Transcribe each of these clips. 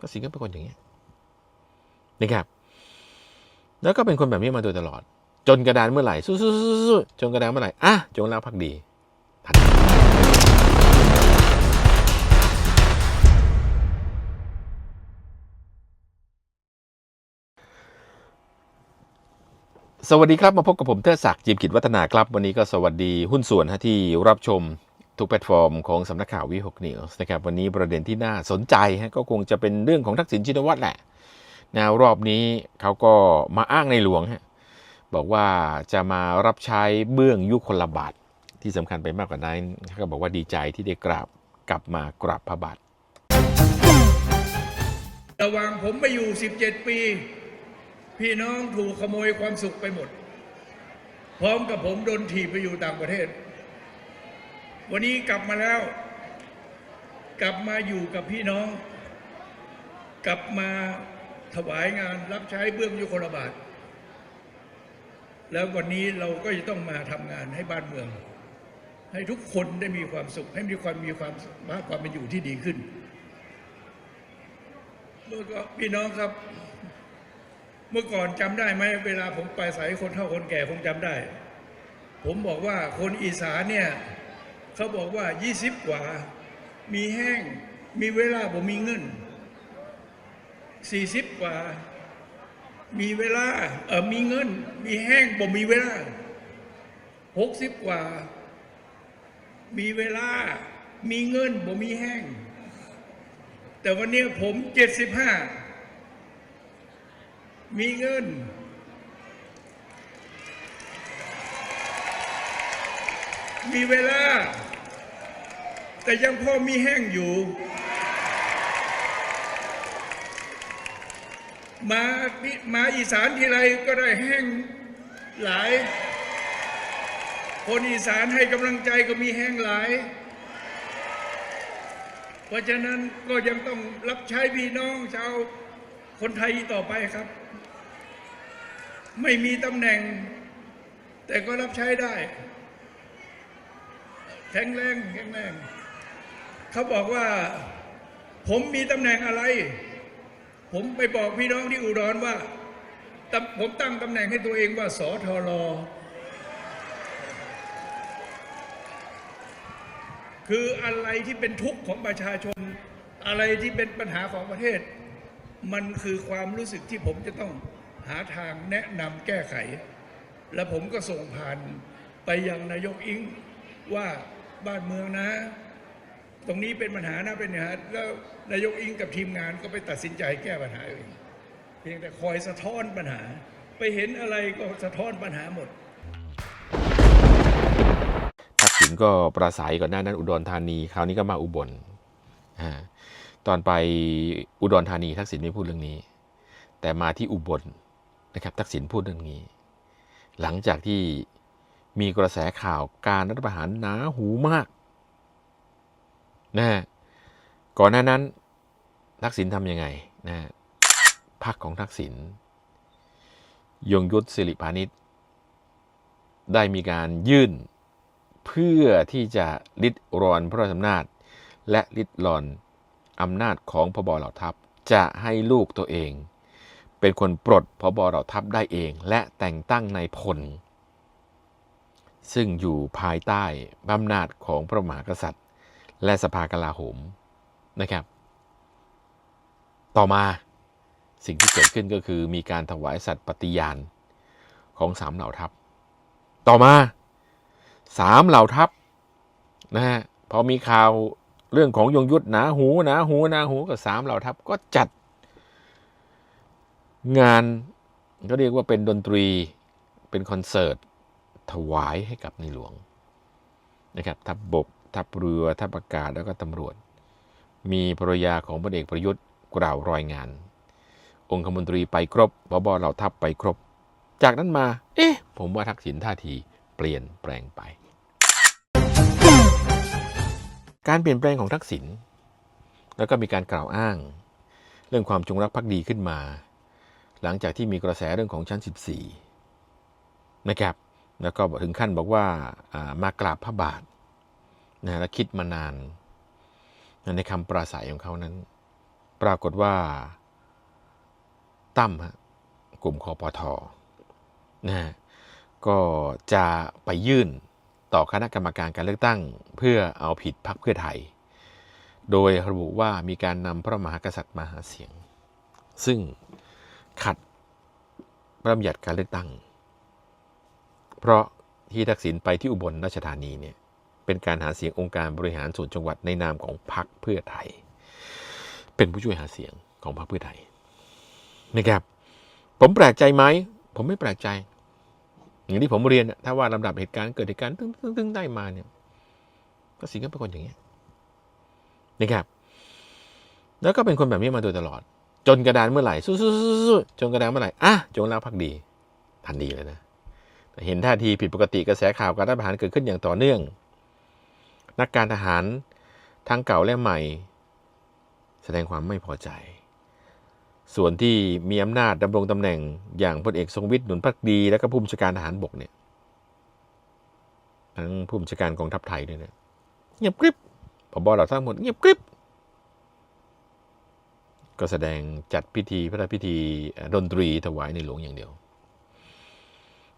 ทักษิณก็เป็นคนอย่างนี้ยนะครับ แล้วก็เป็นคนแบบนี้มาโดยตลอด จนกระดานเมื่อไหร่สู้ๆๆๆจนกระดานเมื่อไหร่อะจงรักภักดีทันสวัสดีครับ มาพบกับผมเทิดศักดิ์จิมกิจวัฒนาครับ วันนี้ก็สวัสดีหุ้นส่วนที่รับชม ทุกแพลตฟอร์มของสำนักข่าววิหกนิวส์นะครับวันนี้ประเด็นที่น่าสนใจฮะก็คงจะเป็นเรื่องของทักษิณชินวัตรแหละนะรอบนี้เขาก็มาอ้างในหลวงฮะบอกว่าจะมารับใช้เบื้องยุคคนละบาทที่สำคัญไปมากกว่านั้นเขาก็บอกว่าดีใจที่ได้กราบกลับมากราบพระบาทระหว่างผมไปอยู่ 17 ปี พี่น้องถูกขโมยความสุขไปหมด พร้อมกับผมโดนถีบไปอยู่ต่างประเทศ วันนี้กลับมาแล้ว กลับมาอยู่กับพี่น้อง กลับมาถวายงานรับใช้เบื้องยุคลบาท แล้ววันนี้เราก็จะต้องมาทำงานให้บ้านเมือง ให้ทุกคนได้มีความสุข ให้มีความมีความความเป็นอยู่ที่ดีขึ้นเมื่อก็พี่น้องครับ เมื่อก่อนจำได้ไหมเวลาผมไปสายคนเฒ่าคนแก่คงจำได้ ผมบอกว่าคนอีสานเนี่ย เขาบอกว่ายี่สิบกว่า มีแห้ง มีเวลาผมมีเงินสี่สิบกว่า มีเวลาเออมีเงิน มีแห้งบ่มีเวลาหกสิบกว่า มีเวลา มีเงินบ่มีแห้ง แต่วันนี้ผมเจ็ดสิบห้ามีเงินมีเวลา แต่ยังพอมีแห้งอยู่ มามาอีสานทีไรก็ได้แห้งหลาย คนอีสานให้กำลังใจก็มีแห้งหลาย เพราะฉะนั้นก็ยังต้องรับใช้พี่น้องชาวคนไทยต่อไปครับ ไม่มีตำแหน่ง แต่ก็รับใช้ได้แข็งแรงแข็งแรง เขาบอกว่า ผมมีตำแหน่งอะไร ผมไปบอกพี่น้องที่อุดรว่า ผมตั้งตำแหน่งให้ตัวเองว่าสอทอรอคืออะไรที่เป็นทุกข์ของประชาชน อะไรที่เป็นปัญหาของประเทศ มันคือความรู้สึกที่ผมจะต้องหาทางแนะนำแก้ไข และผมก็ส่งผ่านไปยังนายกอิงว่าบ้านเมืองนะ ตรงนี้เป็นปัญหานะเป็นปัญหาแล้วนายกอิงกับทีมงานก็ไปตัดสินใจแก้ปัญหาเองเพียงแต่คอยสะท้อนปัญหา ไปเห็นอะไรก็สะท้อนปัญหาหมดทักษิณก็ประสัยก่อนหน้านั้นอุดรธานีคราวนี้ก็มาอุบลตอนไปอุดรธานีทักษิณไม่พูดเรื่องนี้ แต่มาที่อุบลนะครับทักษิณพูดเรื่องนี้ หลังจากที่มีกระแสข่าวการรัฐประหารหนาหูมาก นะก่อนหน้านั้นทักษิณทำยังไงนะพรรคของทักษิณยงยุทธสิริพานิชได้มีการยื่นเพื่อที่จะลิดรอนพระราชอำนาจ และลิดรอนอำนาจของพบเหล่าทัพจะให้ลูกตัวเอง เป็นคนปลดพบเหล่าทัพได้เอง และแต่งตั้งนายพล ซึ่งอยู่ภายใต้อำนาจของพระมหากษัตริย์ และสภากลาโหมนะครับ ต่อมาสิ่งที่เกิดขึ้นก็คือมีการถวายสัตย์ปฏิญาณของสามเหล่าทัพ ต่อมาสามเหล่าทัพนะฮะพอมีข่าวเรื่องของยงยุทธหนาหูหนาหูหนาหูกับสามเหล่าทัพก็จัด งานก็เรียกว่าเป็นดนตรีเป็นคอนเสิร์ตถวายให้กับในหลวงนะครับทัพบบก ทัพเรือทัพอากาศแล้วก็ตำรวจ มีภรรยาของพลเอกประยุทธ์กล่าวรายงาน องคมนตรีไปครบพบเหล่าทัพไปครบ จากนั้นมา เอ๊ะ ผมว่าทักษิณท่าทีเปลี่ยนแปลงไป การเปลี่ยนแปลงของทักษิณแล้วก็มีการกล่าวอ้าง เรื่องความจงรักภักดีขึ้นมา หลังจากที่มีกระแสเรื่องของชั้น 14 นะครับแล้วก็ถึงขั้นบอกว่ามากราบพระบาท นะและคิดมานานในคำปราศัยของเขานั้น ปรากฏว่าตั้มฮะกลุ่มคอปทนะฮะก็จะไปยื่นต่อคณะกรรมการการเลือกตั้ง เพื่อเอาผิดพรรคเพื่อไทย โดยระบุว่ามีการนำพระมหากษัตริย์มาหาเสียง ซึ่งขัดพระบัญญัติการเลือกตั้ง เพราะที่ทักษิณไปที่อุบลราชธานีเนี่ย เป็นการหาเสียงองค์การบริหารส่วนจังหวัดในนามของพรรคเพื่อไทย เป็นผู้ช่วยหาเสียงของพรรคเพื่อไทยนะครับ ผมแปลกใจไหมผมไม่แปลกใจ อย่างที่ผมเรียนถ้าว่าลำดับเหตุการณ์เกิดเหตุการณ์ตึ้งตึ้งต้งได้มาเนี่ยก็สิงก็เป็นคนอย่างเงี้ยนะครับ แล้วก็เป็นคนแบบนี้มาโดยตลอด จนกระดานเมื่อไหร่สู้ๆๆๆจนกระดานเมื่อไหร่อะจงรักภักดีทันดีเลยนะเห็นท่าทีผิดปกติกระแสข่าวการรัฐประหารเกิดขึ้นอย่างต่อเนื่อง นักการทหารทั้งเก่าและใหม่ แสดงความไม่พอใจ ส่วนที่มีอำนาจดำรงตำแหน่งอย่างพลเอกทรงวิทย์หนุนพักดี และก็ผู้บัญชาการทหารบกเนี่ยทั้งผู้บัญชาการกองทัพไทยด้วยเนี่ยเงียบกริบพบเหล่าทั้งหมดเงียบกริบก็แสดงจัดพิธีพระราชพิธีดนตรีถวายในหลวงอย่างเดียว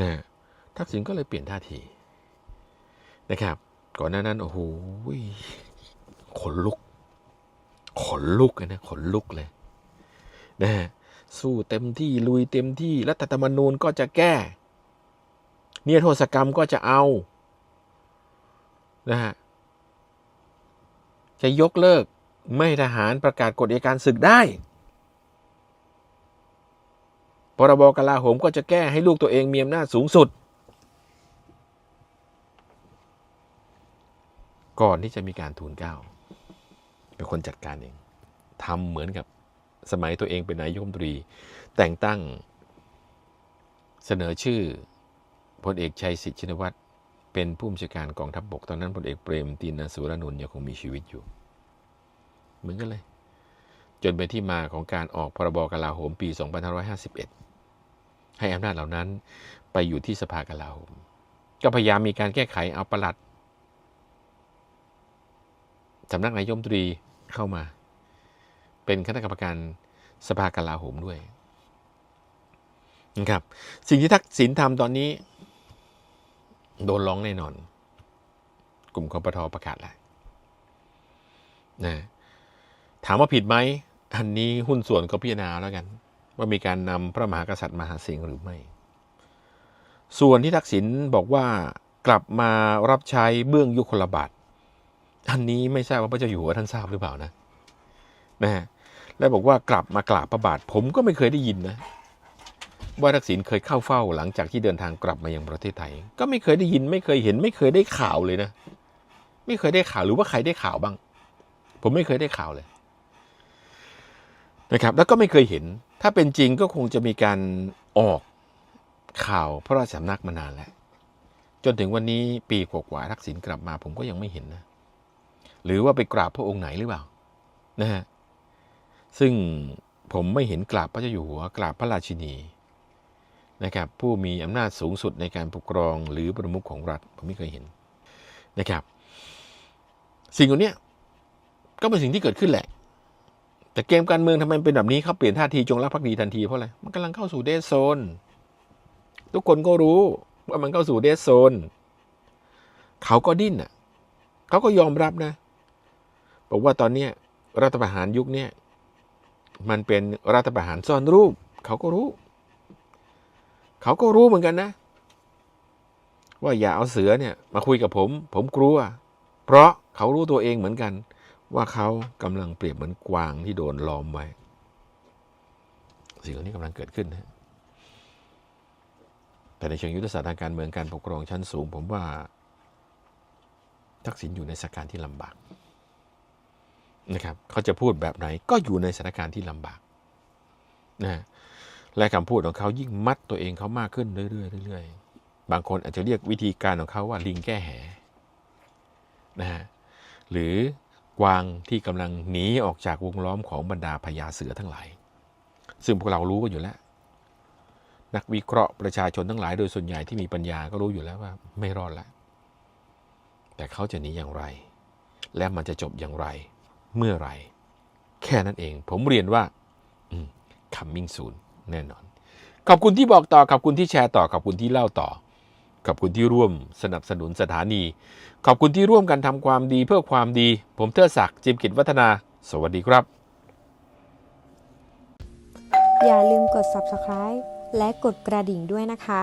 นะทักษิณก็เลยเปลี่ยนท่าทีนะครับ ก่อนหน้านั้น โอ้โหขนลุก ขนลุกนะขนลุกเลยนะฮะสู้เต็มที่ลุยเต็มที่รัฐธรรมนูญก็จะแก้ เนียโทษกรรมก็จะเอานะฮะจะยกเลิกไม่ทหารประกาศกฎอัยการศึกได้พรบกลาโหมก็จะแก้ให้ลูกตัวเองมีอำนาจสูงสุด ก่อนที่จะมีการทูลเก้าเป็นคนจัดการเองทำเหมือนกับสมัยตัวเองเป็นนายกรัฐมนตรี แต่งตั้งเสนอชื่อพลเอกชัยศิษย์ชินวัตรเป็นผู้บัญชาการกองทัพบบกตอนนั้นพลเอกเปรมตินสุรนนท์ยังคงมีชีวิตอยู่ เหมือนกันเลย จนเป็นที่มาของการออกพรบกลาโหมปี 2551 ให้อำนาจเหล่านั้นไปอยู่ที่สภากลาโหม ก็พยายามมีการแก้ไขเอาประหลัด สำนักนายมตรีเข้ามา เป็นคณะกรรมการสภากลาโหมด้วยนะครับสิ่งที่ทักษิณทำตอนนี้ โดนร้องแน่นอน กลุ่มคอปทอประกาศแล้วนะถามว่าผิดไหมอันนี้หุ้นส่วนก็พิจารณาแล้วกัน ว่ามีการนำพระมหากษัตริย์มาหาเสียงหรือไม่ ส่วนที่ทักษิณบอกว่ากลับมารับใช้เบื้องยุคลบาท อันนี้ไม่ทราบว่าพระเจ้าอยู่หัวท่านทราบหรือเปล่านะนะฮะและบอกว่ากลับมากราบพระบาท ผมก็ไม่เคยได้ยินนะว่าทักษิณเคยเข้าเฝ้าหลังจากที่เดินทางกลับมายังประเทศไทย ก็ไม่เคยได้ยินไม่เคยเห็น ไม่เคยได้ข่าวเลยนะ ไม่เคยได้ข่าวหรือว่าใครได้ข่าวบ้าง ผมไม่เคยได้ข่าวเลยนะครับ แล้วก็ไม่เคยเห็น ถ้าเป็นจริงก็คงจะมีการออกข่าวพระราชสำนักมานานแล้ว จนถึงวันนี้ปีกว่าๆทักษิณกลับมา ผมก็ยังไม่เห็นนะ หรือว่าไปกราบพระองค์ไหนหรือเปล่านะฮะซึ่งผมไม่เห็นกราบพระเจ้าอยู่หัวกราบพระราชินีนะครับผู้มีอำนาจสูงสุดในการปกครองหรือประมุขของรัฐผมไม่เคยเห็นนะครับ สิ่งเหล่านี้ก็เป็นสิ่งที่เกิดขึ้นแหละ แต่เกมการเมืองทำไมเป็นแบบนี้เขาเปลี่ยนท่าทีจงรักภักดีทันทีเพราะอะไรมันกำลังเข้าสู่เดสโซนทุกคนก็รู้ว่ามันเข้าสู่เดสโซนเขาก็ดิ้นอะเขาก็ยอมรับนะ บอกว่าตอนนี้รัฐประหารยุคนี้มันเป็นรัฐประหารซ่อนรูป เขาก็รู้ เขาก็รู้เหมือนกันนะ ว่าอย่าเอาเสือเนี่ยมาคุยกับผม ผมกลัว เพราะเขารู้ตัวเองเหมือนกัน ว่าเขากำลังเปรียบเหมือนกวางที่โดนล้อมไว้ สิ่งเหล่านี้กำลังเกิดขึ้นนะแต่ในเชิงยุทธศาสตร์ทางการเมืองการปกครองชั้นสูง ผมว่าทักษิณอยู่ในสถานการณ์ที่ลำบาก นะครับเขาจะพูดแบบไหนก็อยู่ในสถานการณ์ที่ลำบากนะและคำพูดของเขายิ่งมัดตัวเองเขามากขึ้นเรื่อยๆเรื่อยๆบางคนอาจจะเรียกวิธีการของเขาว่าลิงแก้แหนะฮะหรือกวางที่กำลังหนีออกจากวงล้อมของบรรดาพญาเสือทั้งหลาย ซึ่งพวกเรารู้กันอยู่แล้ว นักวิเคราะห์ประชาชนทั้งหลาย โดยส่วนใหญ่ที่มีปัญญาก็รู้อยู่แล้วว่าไม่รอดแล้วแต่เขาจะหนีอย่างไร และมันจะจบอย่างไร เมื่อไหรแค่นั้นเอง ผมเรียนว่าอืม coming soon แน่นอน ขอบคุณที่บอกต่อ ขอบคุณที่แชร์ต่อ ขอบคุณที่เล่าต่อ ขอบคุณที่ร่วมสนับสนุนสถานี ขอบคุณที่ร่วมกันทำความดีเพื่อความดี ผมเทิดศักดิ์จิมกิจวัฒนา สวัสดีครับ อย่าลืมกด subscribe และกดกระดิ่งด้วยนะคะ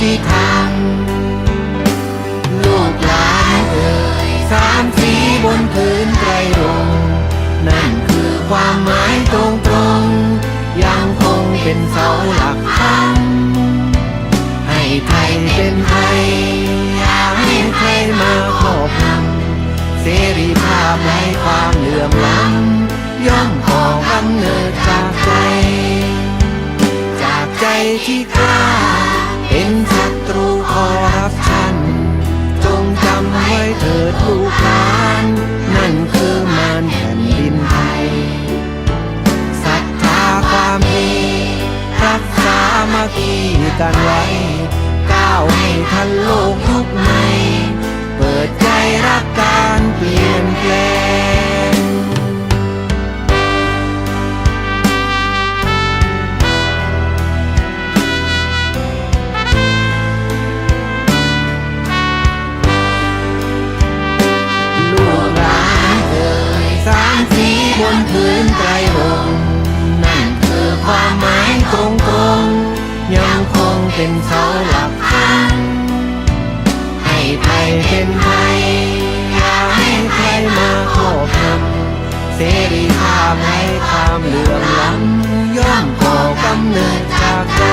ยุที่ทำลูกหลานเอ่ยสามสีบนพื้นไตรรงนั่นคือความหมายตรงตรงยังคงเป็นเสาหลักธรรมให้ไทยเป็นไทยอย่าให้ใครมาครอบงำเสรีภาพไร้ความเหลื่อมล้ำย่อมก่อกำเนิดจากใจ จากใจที่กล้าานนั่นคือมารแผ่นดินไทยศรัทธาความดีรักษามาคีกันไว ความเหลื่อมล้ำย่อมก่อกำเนิดจากใจ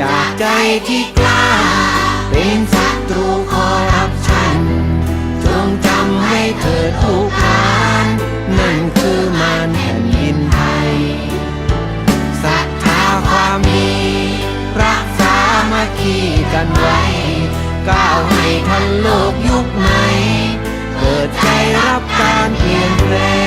จากใจที่กล้า เป็นศัตรูคอรับฉัน จงจำให้เธอทุกทานนั่นคือมันแผ่นดินไทยศรัทธาความดีรักษามาคีกันไว้ ก้าวให้ทันโลกยุคใหม่เปิดใจรับการเปลี่ยนแปลง